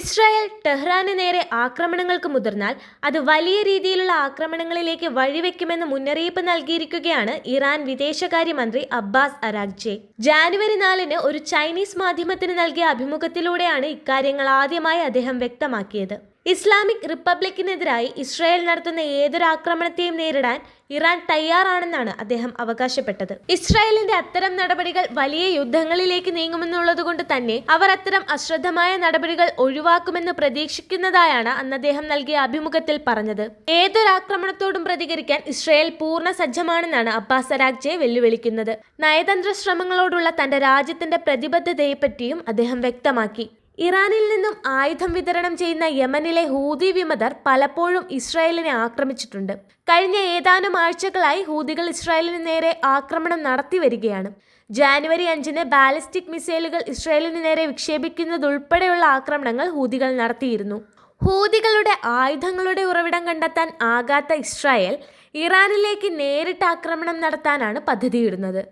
Israel Tehran നേരെ ആക്രമണങ്ങൾക്ക് മുതിർന്നാൽ അത് വലിയ രീതിയിലുള്ള ആക്രമണങ്ങളിലേക്ക് വഴിവെക്കുമെന്ന് മുന്നറിയിപ്പ് നൽകിയിരിക്കുകയാണ് ഇറാൻ വിദേശകാര്യമന്ത്രി അബ്ബാസ് അരാഗ്ജെ ജാനുവരി നാലിന് ഒരു ചൈനീസ് മാധ്യമത്തിന് നൽകിയ അഭിമുഖത്തിലൂടെയാണ് ഇക്കാര്യങ്ങൾ ആദ്യമായി അദ്ദേഹം വ്യക്തമാക്കിയത്. ഇസ്ലാമിക് റിപ്പബ്ലിക്കിനെതിരായി ഇസ്രായേൽ നടത്തുന്ന ഏതൊരു ആക്രമണത്തെയും നേരിടാൻ ഇറാൻ തയ്യാറാണെന്നാണ് അദ്ദേഹം അവകാശപ്പെട്ടത്. ഇസ്രായേലിന്റെ അത്തരം നടപടികൾ വലിയ യുദ്ധങ്ങളിലേക്ക് നീങ്ങുമെന്നുള്ളതുകൊണ്ട് തന്നെ അവർ അത്തരം അശ്രദ്ധമായ നടപടികൾ ഒഴിവാക്കുമെന്ന് പ്രതീക്ഷിക്കുന്നതായാണ് അന്ന് അദ്ദേഹം നൽകിയ അഭിമുഖത്തിൽ പറഞ്ഞത്. ഏതൊരാക്രമണത്തോടും പ്രതികരിക്കാൻ ഇസ്രായേൽ പൂർണ സജ്ജമാണെന്നാണ് അബ്ബാസ് അരാഗ്ജെ വെല്ലുവിളിക്കുന്നത്. നയതന്ത്ര ശ്രമങ്ങളോടുള്ള തന്റെ രാജ്യത്തിന്റെ പ്രതിബദ്ധതയെപ്പറ്റിയും അദ്ദേഹം വ്യക്തമാക്കി. ഇറാനിൽ നിന്നും ആയുധം വിതരണം ചെയ്യുന്ന യമനിലെ ഹൂതി വിമതർ പലപ്പോഴും ഇസ്രായേലിനെ ആക്രമിച്ചിട്ടുണ്ട്. കഴിഞ്ഞ ഏതാനും ആഴ്ചകളായി ഹൂതികൾ ഇസ്രായേലിന് നേരെ ആക്രമണം നടത്തി വരികയാണ്. ജാനുവരി അഞ്ചിന് ബാലിസ്റ്റിക് മിസൈലുകൾ ഇസ്രായേലിന് നേരെ വിക്ഷേപിക്കുന്നതുൾപ്പെടെയുള്ള ആക്രമണങ്ങൾ ഹൂതികൾ നടത്തിയിരുന്നു. ഹൂതികളുടെ ആയുധങ്ങളുടെ ഉറവിടം കണ്ടെത്താൻ ആകാത്ത ഇസ്രായേൽ ഇറാനിലേക്ക് നേരിട്ട് ആക്രമണം നടത്താനാണ് പദ്ധതിയിടുന്നത്.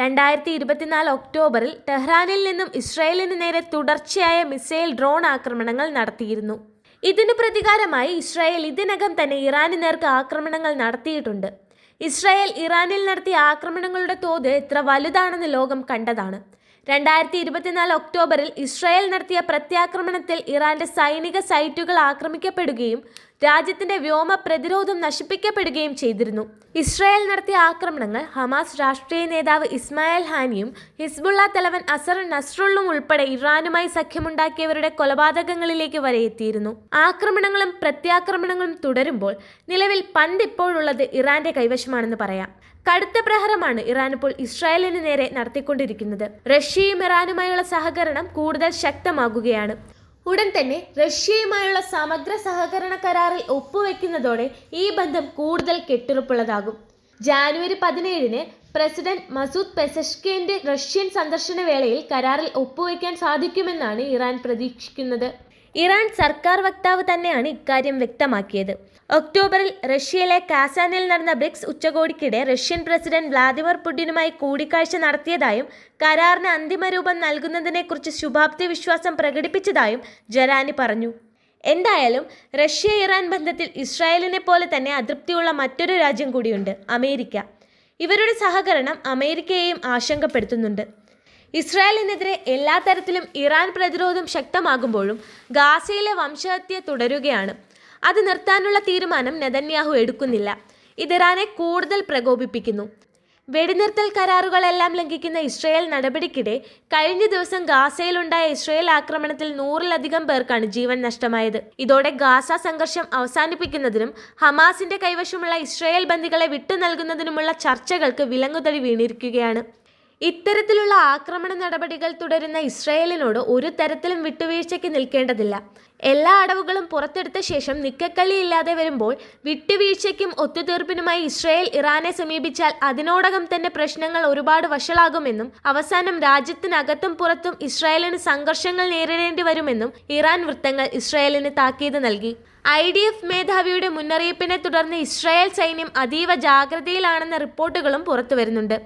രണ്ടായിരത്തി ഇരുപത്തിനാല് ഒക്ടോബറിൽ ടെഹ്റാനിൽ നിന്നും ഇസ്രായേലിന് നേരെ തുടർച്ചയായ മിസൈൽ ഡ്രോൺ ആക്രമണങ്ങൾ നടത്തിയിരുന്നു. ഇതിനു പ്രതികാരമായി ഇസ്രായേൽ ഇതിനകം തന്നെ ഇറാന് നേർക്ക് ആക്രമണങ്ങൾ നടത്തിയിട്ടുണ്ട്. ഇസ്രായേൽ ഇറാനിൽ നടത്തിയ ആക്രമണങ്ങളുടെ തോത് എത്ര വലുതാണെന്ന് ലോകം കണ്ടതാണ്. രണ്ടായിരത്തി ഇരുപത്തിനാല് ഒക്ടോബറിൽ ഇസ്രായേൽ നടത്തിയ പ്രത്യാക്രമണത്തിൽ ഇറാന്റെ സൈനിക സൈറ്റുകൾ ആക്രമിക്കപ്പെടുകയും രാജ്യത്തിന്റെ വ്യോമ പ്രതിരോധം നശിപ്പിക്കപ്പെടുകയും ചെയ്തിരുന്നു. ഇസ്രായേൽ നടത്തിയ ആക്രമണങ്ങൾ ഹമാസ് രാഷ്ട്രീയ നേതാവ് ഇസ്മായിൽ ഹാനിയും ഹിസ്ബുള്ള തലവൻ അസർ നസ്രുള്ളും ഉൾപ്പെടെ ഇറാനുമായി സഖ്യമുണ്ടാക്കിയവരുടെ കൊലപാതകങ്ങളിലേക്ക് വരെ എത്തിയിരുന്നു. ആക്രമണങ്ങളും പ്രത്യാക്രമണങ്ങളും തുടരുമ്പോൾ നിലവിൽ പന്ത് ഇപ്പോഴുള്ളത് ഇറാന്റെ കൈവശമാണെന്ന് പറയാം. കടുത്ത പ്രഹരമാണ് ഇറാൻ ഇപ്പോൾ ഇസ്രായേലിന് നേരെ നടത്തിക്കൊണ്ടിരിക്കുന്നത്. റഷ്യയും ഇറാനുമായുള്ള സഹകരണം കൂടുതൽ ശക്തമാകുകയാണ്. ഉടൻ തന്നെ റഷ്യയുമായുള്ള സമഗ്ര സഹകരണ കരാറിൽ ഒപ്പുവെക്കുന്നതോടെ ഈ ബന്ധം കൂടുതൽ കെട്ടുറപ്പുള്ളതാകും. ജാനുവരി പതിനേഴിന് പ്രസിഡന്റ് മസൂദ് പെസഷ്കേന്റെ റഷ്യൻ സന്ദർശന വേളയിൽ കരാറിൽ ഒപ്പുവെക്കാൻ സാധിക്കുമെന്നാണ് ഇറാൻ പ്രതീക്ഷിക്കുന്നത്. ഇറാൻ സർക്കാർ വക്താവ് തന്നെയാണ് ഇക്കാര്യം വ്യക്തമാക്കിയത്. ഒക്ടോബറിൽ റഷ്യയിലെ കാസാനിൽ നടന്ന ബ്രിക്സ് ഉച്ചകോടിക്കിടെ റഷ്യൻ പ്രസിഡന്റ് വ്ളാദിമിർ പുടിനുമായി കൂടിക്കാഴ്ച നടത്തിയതായും കരാറിന് അന്തിമ രൂപം നൽകുന്നതിനെക്കുറിച്ച് ശുഭാപ്തി വിശ്വാസം പ്രകടിപ്പിച്ചതായും ജരാനി പറഞ്ഞു. എന്തായാലും റഷ്യ ഇറാൻ ബന്ധത്തിൽ ഇസ്രായേലിനെ പോലെ തന്നെ അതൃപ്തിയുള്ള മറ്റൊരു രാജ്യം കൂടിയുണ്ട് അമേരിക്ക. ഇവരുടെ സഹകരണം അമേരിക്കയെയും ആശങ്കപ്പെടുത്തുന്നുണ്ട്. ഇസ്രായേലിനെതിരെ എല്ലാ തരത്തിലും ഇറാൻ പ്രതിരോധം ശക്തമാകുമ്പോഴും ഗാസയിലെ വംശഹത്യ തുടരുകയാണ്. അത് നിർത്താനുള്ള തീരുമാനം നെതന്യാഹു എടുക്കുന്നില്ല. ഇത് ഇറാനെ കൂടുതൽ പ്രകോപിപ്പിക്കുന്നു. വെടിനിർത്തൽ കരാറുകളെല്ലാം ലംഘിക്കുന്ന ഇസ്രയേൽ നടപടിക്കിടെ കഴിഞ്ഞ ദിവസം ഗാസയിലുണ്ടായ ഇസ്രയേൽ ആക്രമണത്തിൽ നൂറിലധികം പേർക്കാണ് ജീവൻ നഷ്ടമായത്. ഇതോടെ ഗാസ സംഘർഷം അവസാനിപ്പിക്കുന്നതിനും ഹമാസിന്റെ കൈവശമുള്ള ഇസ്രയേൽ ബന്ദികളെ വിട്ടു നൽകുന്നതിനുമുള്ള ചർച്ചകൾക്ക് വിലങ്ങുതടി വീണിരിക്കുകയാണ്. ഇത്തരത്തിലുള്ള ആക്രമണ നടപടികൾ തുടരുന്ന ഇസ്രയേലിനോട് ഒരു തരത്തിലും വിട്ടുവീഴ്ചയ്ക്ക് നിൽക്കേണ്ടതില്ല. എല്ലാ അടവുകളും പുറത്തെടുത്ത ശേഷം നിക്കക്കള്ളിയില്ലാതെ വരുമ്പോൾ വിട്ടുവീഴ്ചയ്ക്കും ഒത്തുതീർപ്പിനുമായി ഇസ്രയേൽ ഇറാനെ സമീപിച്ചാൽ അതിനോടകം തന്നെ പ്രശ്നങ്ങൾ ഒരുപാട് വഷളാകുമെന്നും അവസാനം രാജ്യത്തിനകത്തും പുറത്തും ഇസ്രായേലിന് സംഘർഷങ്ങൾ നേരിടേണ്ടി വരുമെന്നും ഇറാൻ വൃത്തങ്ങൾ ഇസ്രായേലിന് താക്കീത് നൽകി. ഐ ഡി എഫ് മേധാവിയുടെ മുന്നറിയിപ്പിനെ തുടർന്ന് ഇസ്രായേൽ സൈന്യം അതീവ ജാഗ്രതയിലാണെന്ന റിപ്പോർട്ടുകളും പുറത്തുവരുന്നുണ്ട്.